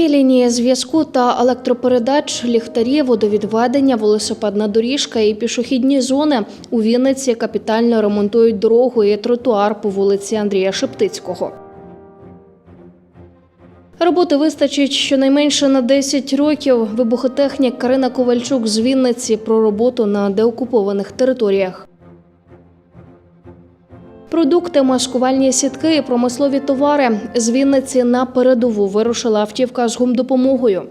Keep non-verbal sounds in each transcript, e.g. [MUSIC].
Нові лінії зв'язку та електропередач, ліхтарі, водовідведення, велосипедна доріжка і пішохідні зони у Вінниці капітально ремонтують дорогу і тротуар по вулиці Андрія Шептицького. Роботи вистачить щонайменше на 10 років. Вибухотехнік Карина Ковальчук з Вінниці про роботу на деокупованих територіях. Продукти, маскувальні сітки промислові товари з Вінниці на передову вирушила автівка з гумдопомогою.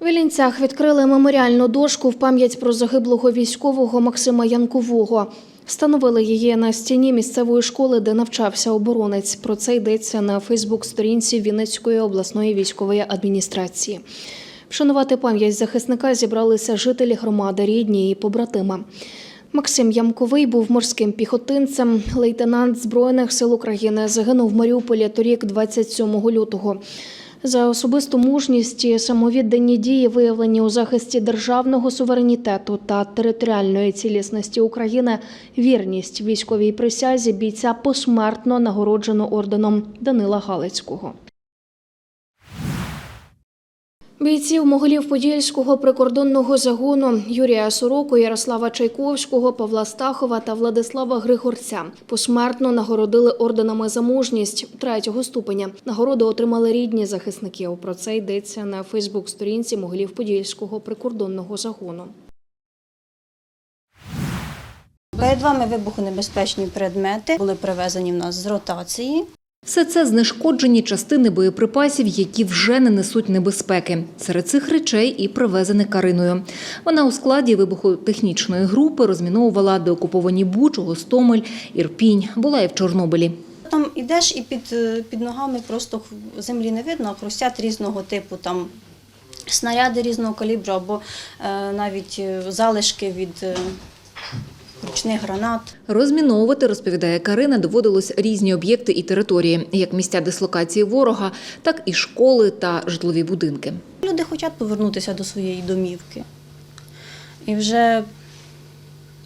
В Іллінцях відкрили меморіальну дошку в пам'ять про загиблого військового Максима Янкового. Встановили її на стіні місцевої школи, де навчався оборонець. Про це йдеться на Фейсбук-сторінці Вінницької обласної військової адміністрації. Вшанувати пам'ять захисника зібралися жителі громади, рідні і побратими. Максим Ямковий був морським піхотинцем, лейтенант Збройних сил України. Загинув в Маріуполі торік, 27 лютого. За особисту мужність і самовіддані дії, виявлені у захисті державного суверенітету та територіальної цілісності України, вірність військовій присязі бійця посмертно нагороджено орденом Данила Галицького. Бійців Могилів-Подільського прикордонного загону Юрія Сороку, Ярослава Чайковського, Павла Стахова та Владислава Григорця посмертно нагородили орденами за мужність третього ступеня. Нагороди отримали рідні захисників. Про це йдеться на Фейсбук-сторінці Могилів-Подільського прикордонного загону. Перед вами вибухонебезпечні предмети були привезені в нас з ротації. Все це знешкоджені частини боєприпасів, які вже не несуть небезпеки. Серед цих речей і привезене Кариною. Вона у складі вибухотехнічної групи розміновувала деокуповані Буч, Гостомель, Ірпінь, була і в Чорнобилі. Там ідеш і під, е, під ногами просто землі не видно, а хрустять різного типу там. Снаряди різного калібру або е, навіть е, залишки від е, ручних гранат. Розміновувати, розповідає Карина, доводилось різні об'єкти і території, як місця дислокації ворога, так і школи та житлові будинки. Люди хочуть повернутися до своєї домівки. І вже,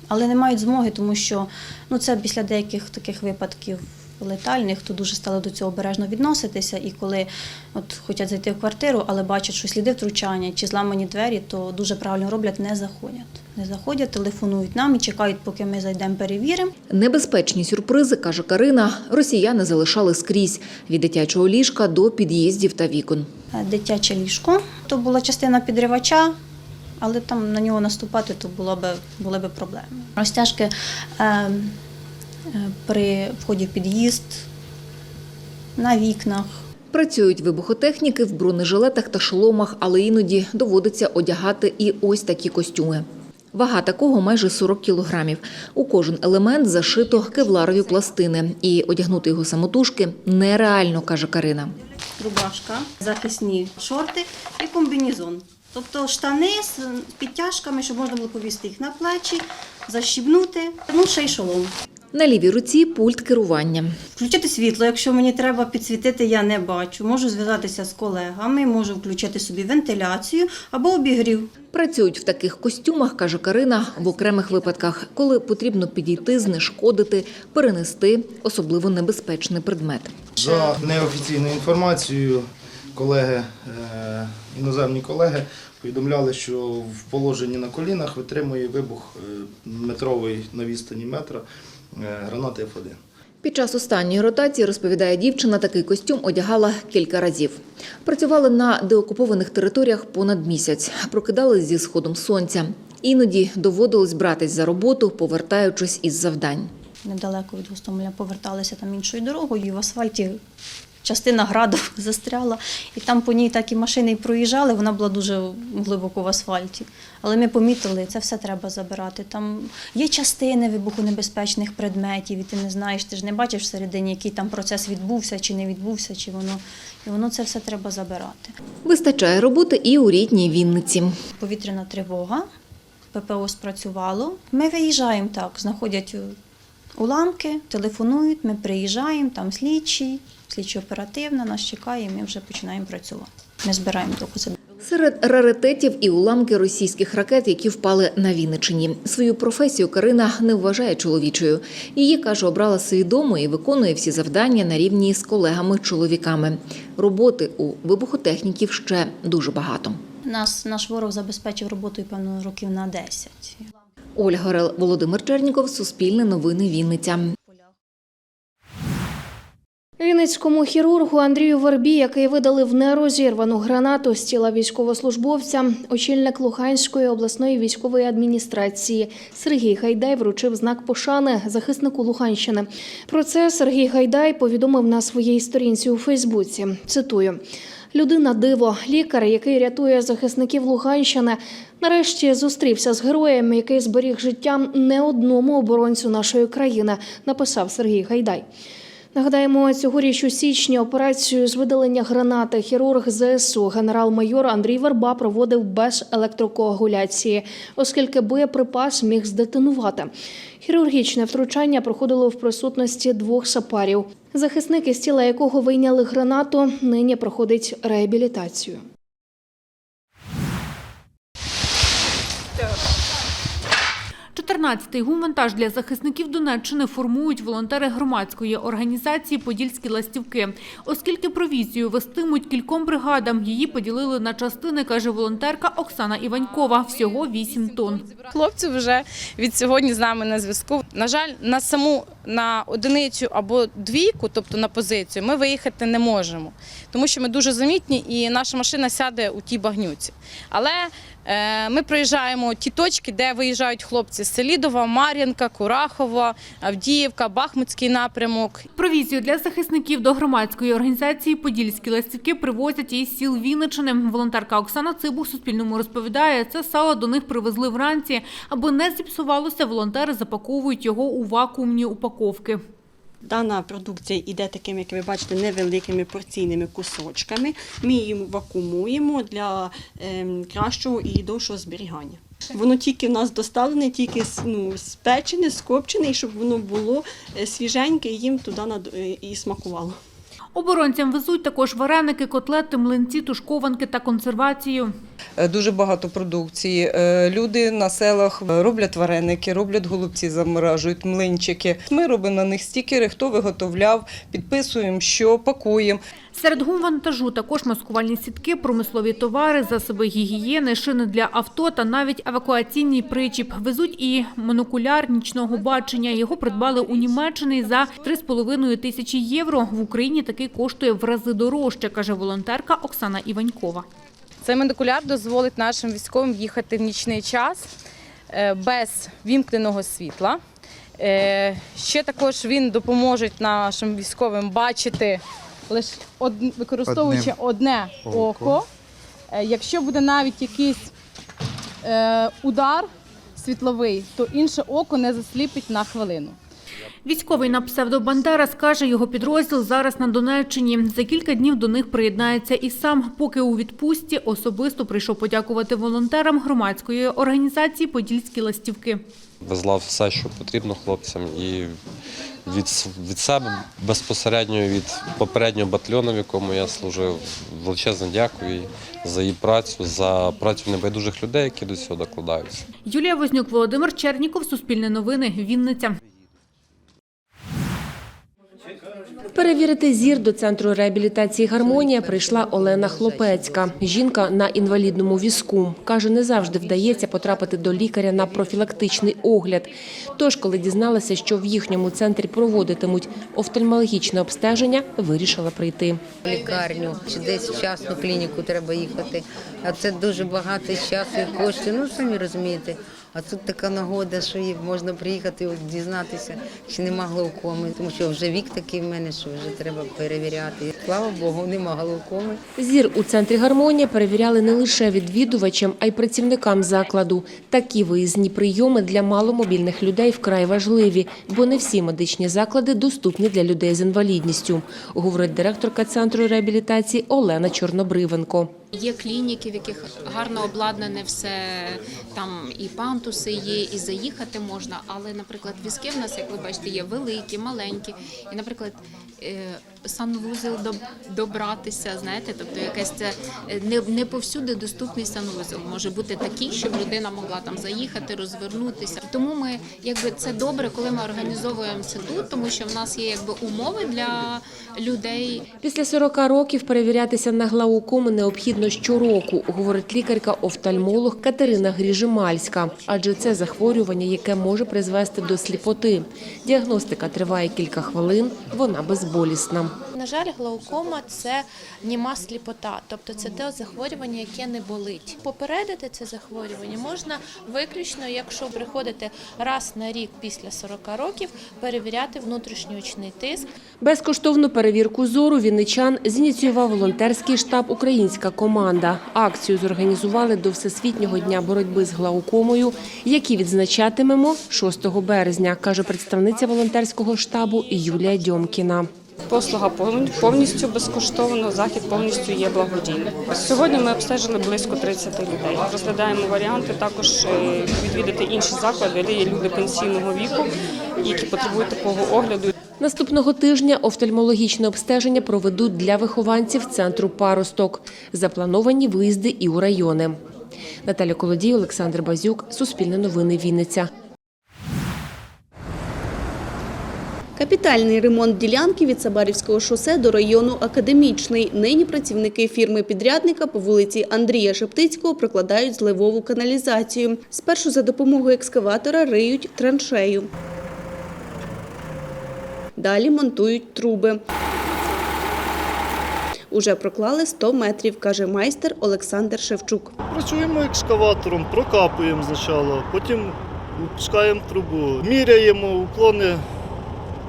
але не мають змоги, тому що ну, це після деяких таких випадків летальних, то дуже стали до цього обережно відноситися. І коли от хочуть зайти в квартиру, але бачать, що сліди втручання чи зламані двері, то дуже правильно роблять, не заходять. Не заходять, телефонують нам і чекають, поки ми зайдемо, перевіримо. Небезпечні сюрпризи, каже Карина, росіяни залишали скрізь від дитячого ліжка до під'їздів та вікон. Е, Дитяче ліжко. То була частина підривача, але там на нього наступати то було би, були б проблеми. Розтяжки е, е, при вході в під'їзд, на вікнах. Працюють вибухотехніки в бронежилетах та шоломах, але іноді доводиться одягати і ось такі костюми. Вага такого майже 40 кілограмів. У кожен елемент зашито кевларові пластини, і одягнути його самотужки нереально, каже Карина. рубашка, захисні шорти і комбінезон. Тобто штани з підтяжками, щоб можна було повісти їх на плечі, защібнути, ну ще й шолом. На лівій руці пульт керування. Включити світло, якщо мені треба підсвітити, я не бачу. Можу зв'язатися з колегами, можу включити собі вентиляцію або обігрів. Працюють в таких костюмах, каже Карина, в окремих випадках, коли потрібно підійти, знешкодити, перенести особливо небезпечний предмет. За неофіційною інформацією, колеги, е, іноземні колеги повідомляли, що в положенні на колінах витримує вибух е, метровий на відстані метра е, гранати Ф1. Під час останньої ротації, розповідає дівчина, такий костюм одягала кілька разів. Працювали на деокупованих територіях понад місяць, прокидались зі сходом сонця. Іноді доводилось братись за роботу, повертаючись із завдань. Недалеко від Гостомеля поверталися там іншою дорогою, і в асфальті частина граду [LAUGHS] застряла. І там по ній так і машини і проїжджали, вона була дуже глибоко в асфальті. Але ми помітили, це все треба забирати. Там є частини вибухонебезпечних предметів, і ти не знаєш, ти ж не бачиш всередині, який там процес відбувся чи не відбувся, чи воно. І воно це все треба забирати. Вистачає роботи і у рідній Вінниці. Повітряна тривога, ППО спрацювало. Ми виїжджаємо так, знаходять е, уламки, телефонують, ми приїжджаємо, там слідчі, слідчо оперативна, нас чекає, і ми вже починаємо працювати. Ми збираємо докази. Серед раритетів і уламки російських ракет, які впали на Вінничині. Свою професію Карина не вважає чоловічою. Її каже, обрала свідомо і виконує всі завдання на рівні з колегами-чоловіками. Роботи у вибухотехніків ще дуже багато. Нас наш ворог забезпечив роботою, певно, років на 10. Ольга Горел, Володимир Черніков, Суспільне новини Вінниця. Вінницькому хірургу Андрію Вербі, який видалив нерозірвану гранату з тіла військовослужбовця, очільник Луганської обласної військової адміністрації Сергій Гайдай вручив знак пошани захиснику Луганщини. Про це Сергій Гайдай повідомив на своїй сторінці у Фейсбуці. Цитую. Людина диво, лікар, який рятує захисників Луганщини, нарешті зустрівся з героєм, який зберіг життя не одному оборонцю нашої країни, написав Сергій Гайдай. Нагадаємо, цьогоріч у січні операцію з видалення гранати хірург ЗСУ генерал-майор Андрій Верба проводив без електрокоагуляції, оскільки боєприпас міг здетонувати. Хірургічне втручання проходило в присутності двох сапарів. Захисник, із тіла якого вийняли гранату, нині проходить реабілітацію. Чотирнадцятий гумвантаж для захисників Донеччини формують волонтери громадської організації Подільські ластівки. Оскільки провізію вестимуть кільком бригадам, її поділили на частини, каже волонтерка Оксана Іванькова. Всього 8 тонн. Хлопці вже від сьогодні з нами на зв'язку. На жаль, на саму на одиницю або двійку, тобто на позицію, ми виїхати не можемо, тому що ми дуже замітні і наша машина сяде у тій багнюці. Але ми проїжджаємо ті точки, де виїжджають хлопці з Селідова, Мар'їнка, Курахова, Авдіївка, Бахмутський напрямок. Провізію для захисників до громадської організації Подільські ластівки привозять із сіл Вінничини. Волонтерка Оксана Цибух Суспільному розповідає, це сало до них привезли вранці. Аби не зіпсувалося, волонтери запаковують його у вакуумні упаковки. Дана продукція йде такими, як ви бачите, невеликими порційними кусочками. Ми її вакуумуємо для ем, кращого і довшого зберігання. Воно тільки в нас доставлене, тільки ну, спечене, скопчене, і щоб воно було е, свіженьке і їм туди е, і смакувало. Оборонцям везуть також вареники, котлети, млинці, тушкованки та консервацію. Е, Дуже багато продукції. Е, Люди на селах роблять вареники, роблять голубці, заморажують млинчики. Ми робимо на них стікери, хто виготовляв, підписуємо, що пакуємо. Серед гумвантажу також маскувальні сітки, промислові товари, засоби гігієни, шини для авто та навіть евакуаційний причіп. Везуть і монокуляр нічного бачення. Його придбали у Німеччині за 3,5 тисячі євро. В Україні такий коштує в рази дорожче, каже волонтерка Оксана Іванькова. Цей медокуляр дозволить нашим військовим їхати в нічний час е, без вімкненого світла. Е, Ще також він допоможе нашим військовим бачити лише використовуючи одне око. Е, Якщо буде навіть якийсь удар світловий, то інше око не засліпить на хвилину. Військовий на псевдо Бандера скаже, його підрозділ зараз на Донеччині. За кілька днів до них приєднається і сам. Поки у відпустці особисто прийшов подякувати волонтерам громадської організації Подільські ластівки. везла все, що потрібно хлопцям, і від, від себе безпосередньо від попереднього батальйону, в якому я служив, величезне дякую за її працю, за працю небайдужих людей, які до цього докладаються. Юлія Вознюк, Володимир Черніков, Суспільне новини, Вінниця. Перевірити зір до центру реабілітації «Гармонія» прийшла Олена Хлопецька. Жінка на інвалідному візку. Каже, не завжди вдається потрапити до лікаря на профілактичний огляд. Тож, коли дізналася, що в їхньому центрі проводитимуть офтальмологічне обстеження, вирішила прийти. лікарню чи десь в частну клініку треба їхати. А це дуже багато часу і коштів. Ну самі розумієте. А тут така нагода, що є- можна приїхати дізнатися, чи нема глаукоми, тому що вже вік такий в мене, що вже треба перевіряти. Слава Богу, нема глаукоми. Зір у центрі «Гармонія» перевіряли не лише відвідувачам, а й працівникам закладу. Такі виїзні прийоми для маломобільних людей вкрай важливі, бо не всі медичні заклади доступні для людей з інвалідністю, говорить директорка центру реабілітації Олена Чорнобривенко. Є клініки, в яких гарно обладнане все, там і пантуси є, і заїхати можна. Але, наприклад, візки в нас, як ви бачите, є великі, маленькі. І, наприклад, е, санвузел добратися. Знаєте, тобто якесь це е, не, не повсюди доступний санвузел. Може бути такий, щоб людина могла там заїхати, розвернутися. Тому ми якби це добре, коли ми організовуємо це тут, тому що в нас є якби умови для людей. Після 40 років перевірятися на глаукому необхідно щороку, говорить лікарка-офтальмолог Катерина Гріжимальська, адже це захворювання, яке може призвести до сліпоти. Діагностика триває кілька хвилин, вона безболісна. На жаль, глаукома це німа сліпота, тобто це те захворювання, яке не болить. Попередити це захворювання можна виключно, якщо приходити раз на рік після 40 років, перевіряти внутрішньоочний тиск. Безкоштовну перевірку зору вінничан зініціював волонтерський штаб «Українська команда». Акцію зорганізували до Всесвітнього дня боротьби з глаукомою, який відзначатимемо 6 березня, каже представниця волонтерського штабу Юлія Дьомкіна. Послуга повністю безкоштовна, захід повністю є благодійним. Сьогодні ми обстежили близько 30 людей. Розглядаємо варіанти також е, відвідати інші заклади, де є люди пенсійного віку, які потребують такого огляду. Наступного тижня офтальмологічне обстеження проведуть для вихованців центру «Паросток». Заплановані виїзди і у райони. Наталя Колодій, Олександр Базюк, Суспільне новини Вінниця. Капітальний ремонт ділянки від Сабарівського шосе до району Академічний. Нині працівники фірми-підрядника по вулиці Андрія Шептицького прокладають зливову каналізацію. Спершу за допомогою екскаватора риють траншею. Далі монтують труби. Уже проклали 100 метрів, каже майстер Олександр Шевчук. Працюємо екскаватором, прокапуємо спочатку, потім пускаємо трубу, міряємо уклони,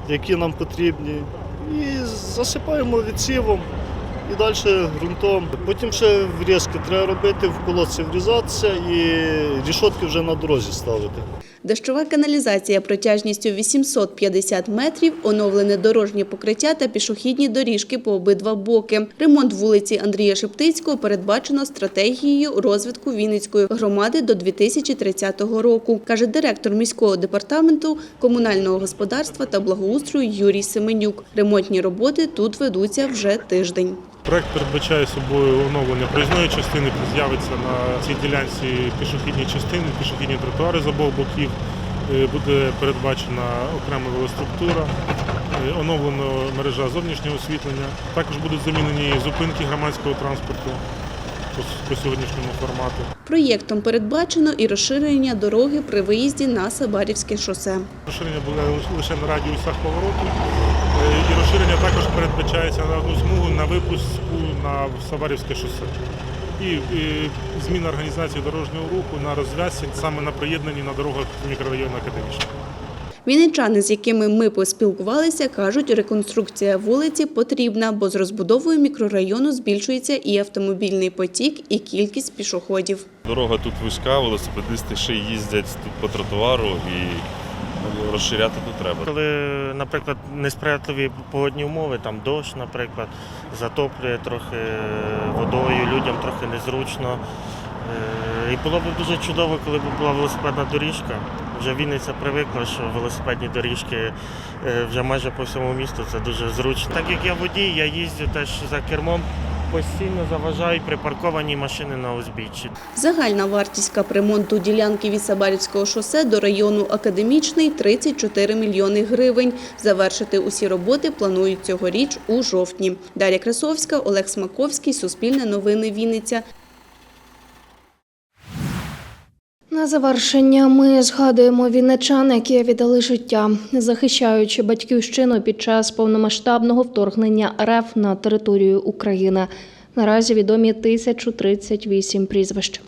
які нам потрібні, і засипаємо відсівом і далі ґрунтом. Потім ще врізки треба робити, в колодці врізатися і рішотки вже на дорозі ставити. Дощова каналізація протяжністю 850 метрів, оновлене дорожнє покриття та пішохідні доріжки по обидва боки. Ремонт вулиці Андрія Шептицького передбачено стратегією розвитку Вінницької громади до 2030 року, каже директор міського департаменту комунального господарства та благоустрою Юрій Семенюк. Ремонтні роботи тут ведуться вже тиждень. Проект передбачає собою оновлення проїзної частини, з'явиться на цій ділянці пішохідні частини, пішохідні тротуари з обох боків. Е, Буде передбачена окрема велоструктура, е, оновлена мережа зовнішнього освітлення. Також будуть замінені зупинки громадського транспорту по сьогоднішньому формату. Проєктом передбачено і розширення дороги при виїзді на Сабарівське шосе. Розширення буде лише на радіусах повороту. Е, І розширення також передбачається на одну смугу на випуску на Саварівське шосе. І, зміна організації дорожнього руху на розв'язці саме на приєднанні на дорогах мікрорайону Академічний. Вінничани, з якими ми поспілкувалися, кажуть, реконструкція вулиці потрібна, бо з розбудовою мікрорайону збільшується і автомобільний потік, і кількість пішоходів. Дорога тут вузька, велосипедисти ще їздять тут по тротуару і ну, розширяти тут треба. Коли, наприклад, несприятливі погодні умови, там дощ, наприклад, затоплює трохи водою, людям трохи незручно. Е, І було б дуже чудово, коли б була велосипедна доріжка. Вже Вінниця привикла, що велосипедні доріжки е, вже майже по всьому місту це дуже зручно. Так як я водій, я їздю теж за кермом, постійно заважають припарковані машини на узбіччі. Загальна вартість капремонту ділянки від Сабарівського шосе до району Академічний – 34 мільйони гривень. Завершити усі роботи планують цьогоріч у жовтні. Дар'я Красовська, Олег Смаковський, Суспільне новини Вінниця. На завершення ми згадуємо вінничан, які віддали життя, захищаючи батьківщину під час повномасштабного вторгнення РФ на територію України. Наразі відомі 1038 прізвищ.